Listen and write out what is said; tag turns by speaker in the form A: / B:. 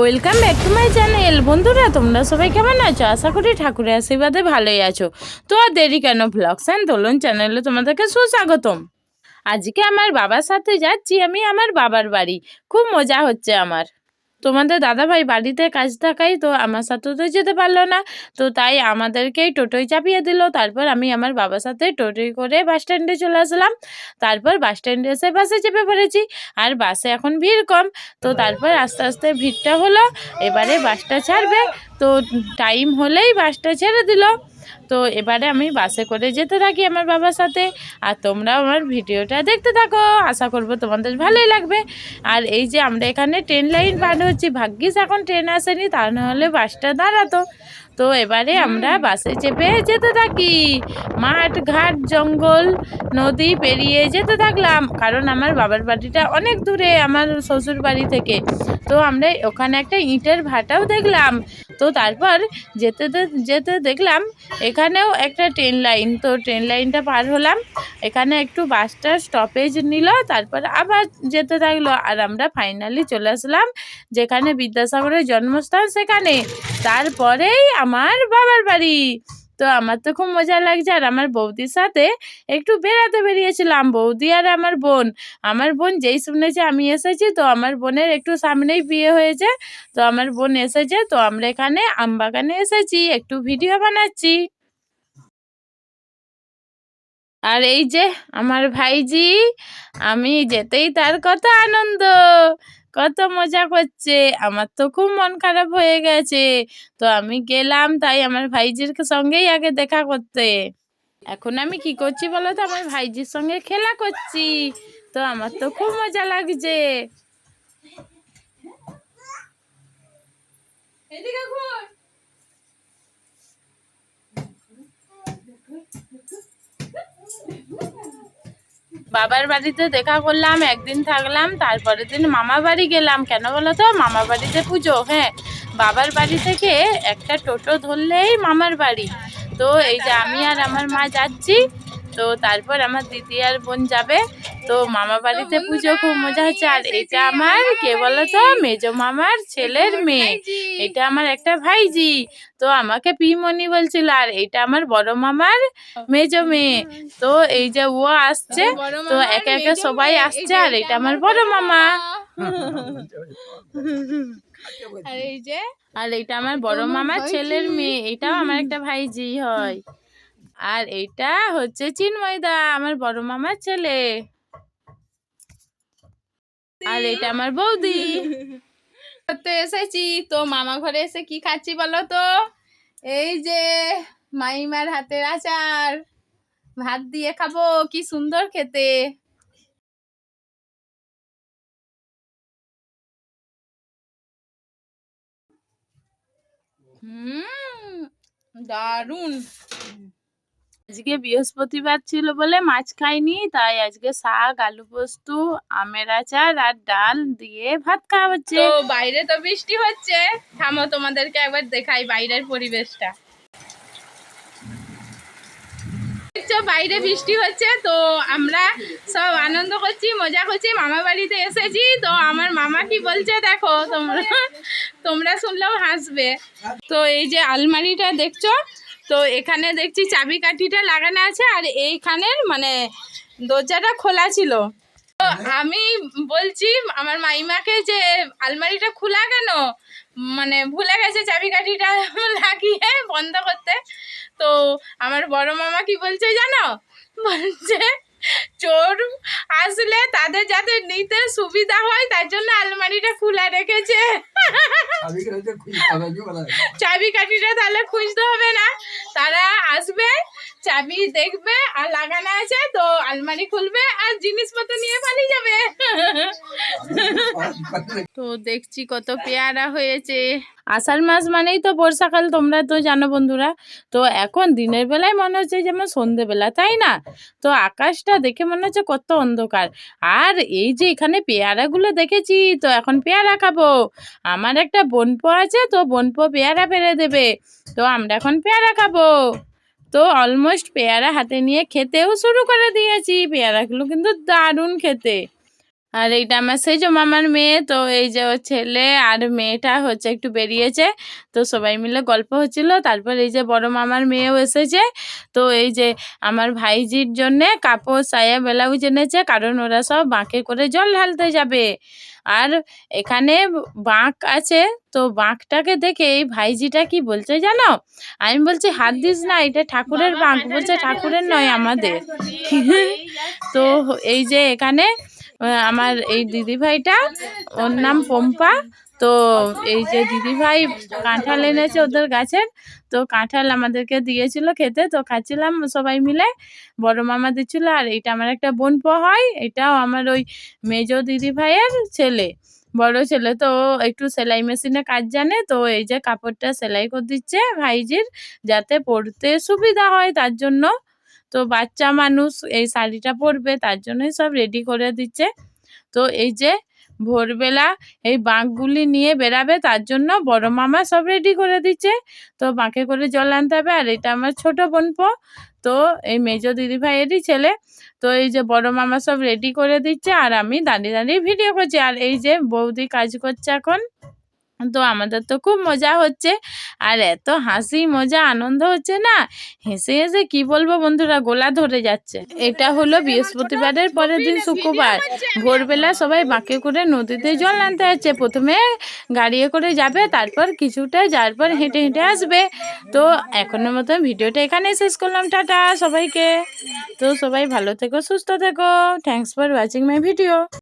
A: Welcome back to my channel বন্ধুরা, তোমরা সবাই কেমন আছো? আশা করি ঠাকুরের আশীর্বাদে ভালোই আছো। তো আর দেরি কেন? ব্লগস অ্যান্ড দোলন চ্যানেলে তোমাদেরকে সুস্বাগতম। আজকে আমার বাবার সাথে যাচ্ছি আমি আমার বাবার বাড়ি। খুব মজা হচ্ছে আমার। তোমাদের দাদাভাই বাড়িতে কাজ থাকাই তো আমার সাথে তো যেতে পারল না। তো তাই আমাদেরকেই টোটোয় চাপিয়ে দিল। তারপর আমি আমার বাবার সাথে টোটোয় করে বাস স্ট্যান্ডে চলে আসলাম। তারপর বাস স্ট্যান্ডে এসে বাসে চেপে পড়েছি। আর বাসে এখন ভিড় কম। তো তারপর আস্তে আস্তে ভিড়টা হলো। এবারে বাসটা ছাড়বে। তো টাইম হলেই বাসটা ছেড়ে দিল। তো এবারে আমি বাসে করে যেতে থাকি আমার বাবার সাথে। আর তোমরাও আমার ভিডিওটা দেখতে থাকো। আশা করব তোমাদের ভালোই লাগবে। আর এই যে আমরা এখানে ট্রেন লাইন পার হচ্ছি ভাগ্যিস এখন ট্রেন আসেনি তা নাহলে বাসটা দাঁড়াতো। তো এবারে আমরা বাসে চেপে যেতে থাকি। মাঠ ঘাট জঙ্গল নদী পেরিয়ে যেতে থাকলাম। কারণ আমার বাবার বাড়িটা অনেক দূরে আমার শ্বশুর বাড়ি থেকে। তো আমরা ওখানে একটা ইটের ভাটাও দেখলাম। তো তারপর যেতে যেতে দেখলাম এখানেও একটা ট্রেন লাইন তো ট্রেন লাইনটা পার হলাম। এখানে একটু বাসটা স্টপেজ নিল, তারপর আবার যেতে থাকল আর আমরা ফাইনালি চলে আসলাম, যেখানে বিদ্যাসাগরের জন্মস্থান সেখানে। তারপরেই আমার বাবার বাড়ি। তো আমার তো খুব মজা লাগছে। আর আমার বৌদির সাথে একটু বেড়াতে বেরিয়েছিলাম। বৌদি আর আমার বোন। আমার বোন যেই শুনেছে আমি এসেছি, তো আমার বোনের একটু সামনেই বিয়ে হয়েছে। তো আমার বোন এসেছে, তো আমরা এখানে আমবাগানে এসেছি, একটু ভিডিও বানাচ্ছি। আর এই যে আমার ভাইজি, আমি যেতেই তার কত আনন্দ, কত মজা করছে। আমার তো খুব মন খারাপ হয়ে গেছে। তো আমি গেলাম তাই আমার ভাইজির সঙ্গেই আগে দেখা করতে। এখন আমি কি করছি বলো তো? আমার ভাইজির সঙ্গে খেলা করছি। তো আমার তো খুব মজা লাগছে। এদিকে বাবার বাড়িতে দেখা করলাম, একদিন থাকলাম, তারপরের দিন মামা বাড়ি গেলাম। কেন বলো তো? মামা বাড়িতে পুজো হ্যাঁ। বাবার বাড়ি থেকে একটা টোটো ধরলেই মামার বাড়ি। তো এই যে আমি আর আমার মা যাচ্ছি, তো তারপর আমার দিদি আর বোন যাবে। তো মামা বাড়িতে পুজো খুব মজা হচ্ছে। আর এটা আমার কে বলো তো? মেজো মামার ছেলের মেয়ে। এটা আমার একটা ভাইজি। তো আমাকে পিমনি বলছিল আর এটা আমার বড় মামার মেজো মেয়ে। তো এই যে ও আসছে তো একে একে সবাই আসছে আর এটা আমার বড় মামা।
B: আর এই যে?
A: আর এটা আমার বড় মামার ছেলের মেয়ে এটাও আমার একটা ভাইজি হয়। আর এটা হচ্ছে চিন্ময়দা আমার বড় মামার ছেলে। আর এটা আমার বৌদি।
B: তো এসেছি। তো মামা ঘরে এসে কি খাচ্ছি বলো তো? এই যে মাইমার হাতের আচার। ভাত দিয়ে খাব, কি সুন্দর খেতে। হুম দারুণ
A: আজকে বৃহস্পতিবার ছিল বলে মাছ খাইনি, তাই আজকে শাক, আলু পোস্ত, আমের আচার আর ডাল দিয়ে ভাত খাওয়া হচ্ছে।
B: তো বাইরে তো বৃষ্টি হচ্ছে। থামো, তোমাদেরকে একবার দেখাই বাইরের পরিবেশটা। বাইরে বৃষ্টি হচ্ছে, তো আমরা সব আনন্দ করছি, মজা করছি, মামা বাড়িতে এসেছি। তো আমার মামা কি বলছে, দেখো, তোমরা তোমরা শুনলেও হাসবে। তো এই যে আলমারিটা দেখছ তো এখানে দেখছি চাবিকাঠিটা লাগানো আছে আর এইখানের মানে দরজাটা খোলা ছিল। তো আমি বলছি, আমার মাইমাকে যে আলমারিটা খোলা কেন? মানে ভুলে গেছে চাবিকাঠিটা লাগিয়ে বন্ধ করতে। তো আমার বড় মামা কি বলছে জানো? বলছে, চোর আসলে তাদের যাতে নিতে সুবিধা হয়, তার জন্য আলমারিটা খোলা রেখেছে। চাবি কাঠিটা তাহলে খুঁজতে হবে না। তারা আসবে, চাবি দেখবে, আর লাগানো আছে তো আলমারি খুলবে, আর জিনিসপত্র নিয়ে পালিয়ে যাবে। তো দেখছি কত পেয়ারা হয়েছে।
A: আষাঢ় মাস মানেই তো বর্ষাকাল, তোমরা তো জানো বন্ধুরা। তো এখন দিনের বেলায় মনে হচ্ছে যেমন সন্ধেবেলা, তাই না? তো আকাশটা দেখে মনে হচ্ছে কত অন্ধকার। আর এই যে এখানে পেয়ারাগুলো দেখেছি, তো এখন পেয়ারা খাব। আমার একটা বোনপো আছে, তো বোনপো পেয়ারা পেরে দেবে। তো আমরা এখন পেয়ারা খাব। তো অলমোস্ট পেয়ারা হাতে নিয়ে খেতেও শুরু করে দিয়েছি। পেয়ারাগুলো কিন্তু দারুণ খেতে। আর এইটা আমার সেই যে মামার মেয়ে তো এই যে ওর ছেলে আর মেয়েটা হচ্ছে একটু বেরিয়েছে। তো সবাই মিলে গল্প হচ্ছিল। তারপর এই যে বড় মামার মেয়েও এসেছে। তো এই যে আমার ভাইজির জন্যে কাপড় সায়া ব্লাউজ এনেছে কারণ ওরা সব বাঁকে করে জল ঢালতে যাবে। আর এখানে বাঁক আছে। তো বাঁকটাকে দেখে এই ভাইজিটা কি বলছে জানো? আমি বলছি হাত দিস না এটা ঠাকুরের বাঁক। বলছে ঠাকুরের নয় আমাদের। তো এই যে এখানে আমার এই দিদিভাইটা, ওর নাম পম্পা। তো এই যে দিদিভাই কাঁঠাল এনেছে ওদের গাছের, তো কাঁঠাল আমাদেরকে দিয়েছিল খেতে, তো খাচ্ছিলাম সবাই মিলে। বড় মামা দিচ্ছিল, আর এইটা আমার একটা বোনপ হয়, এটাও আমার ওই মেজো দিদিভাইয়ের ছেলে, বড় ছেলে। তো একটু সেলাই মেশিনে কাজ জানে, তো এই যে কাপড়টা সেলাই করে দিচ্ছে ভাইজির, যাতে পরতে সুবিধা হয় তার জন্য। তো বাচ্চা মানুষ এই শাড়িটা পরবে, তার জন্যই সব রেডি করে দিচ্ছে। তো এই যে ভোরবেলা এই বাঁকগুলি নিয়ে বেরাবে তার জন্য বড় মামা সব রেডি করে দিচ্ছে। তো বাঁকে করে জল আনতে হবে, আর এটা আমার ছোট বোনপো তো এই মেজো দিদিভাইয়েরই ছেলে। তো এই যে বড় মামা সব রেডি করে দিচ্ছে, আর আমি দাঁড়িয়ে দাঁড়িয়ে ভিডিও করছি। আর এই যে বৌদি কাজ করছে এখন, তো আমাদের তো খুব মজা হচ্ছে। আর এত হাসি, মজা, আনন্দ হচ্ছে না? হেসে হেসে কি বলব বন্ধুরা? গোলা ধরে যাচ্ছে। এটা হলো বৃহস্পতিবারের পরের দিন শুক্রবার। ভোরবেলা সবাই বাঁকে করে নদীতে জল আনতে যাচ্ছে। প্রথমে গাড়িয়ে করে যাবে, তারপর কিছুটা যার পর হেঁটে হেঁটে আসবে। তো এখনের মতো ভিডিওটা এখানেই শেষ করলাম। টাটা সবাইকে। তো সবাই ভালো থেকো, সুস্থ থেকো। Thanks for watching my video